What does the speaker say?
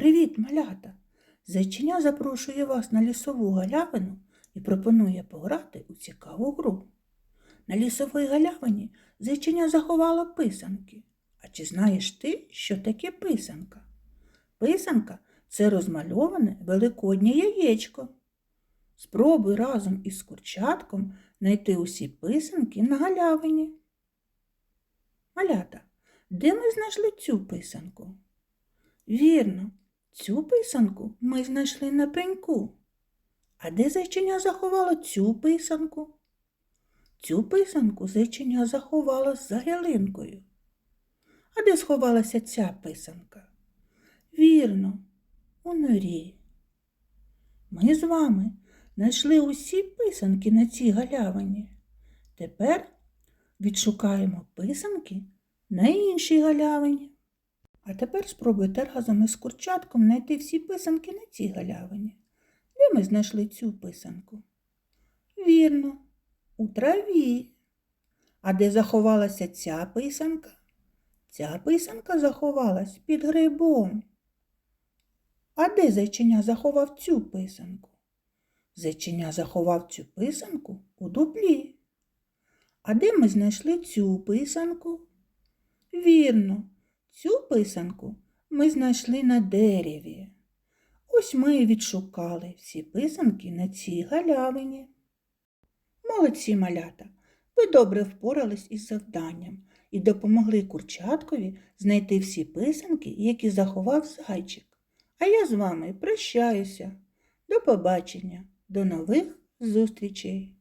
Привіт, малята! Зайчиня запрошує вас на лісову галявину і пропонує пограти у цікаву гру. На лісовій галявині зайчиня заховала писанки. А чи знаєш ти, що таке писанка? Писанка це розмальоване великоднє яєчко. Спробуй разом із курчатком знайти усі писанки на галявині. Малята, де ми знайшли цю писанку? Вірно, цю писанку ми знайшли на пеньку. А де зайчиня заховало цю писанку? Цю писанку зайчиня заховала за ялинкою. А де сховалася ця писанка? Вірно, у норі. Ми з вами знайшли усі писанки на цій галявині. Тепер відшукаємо писанки на іншій галявині. А тепер спробуйте разом із курчатком знайти всі писанки на цій галявині. Де ми знайшли цю писанку? Вірно, у траві. А де заховалася ця писанка? Ця писанка заховалась під грибом. А де зайчиня заховав цю писанку? Зайчиня заховав цю писанку у дуплі. А де ми знайшли цю писанку? Вірно, цю писанку ми знайшли на дереві. Ось ми і відшукали всі писанки на цій галявині. Молодці малята, ви добре впорались із завданням і допомогли курчаткові знайти всі писанки, які заховав зайчик. А я з вами прощаюся. До побачення, до нових зустрічей!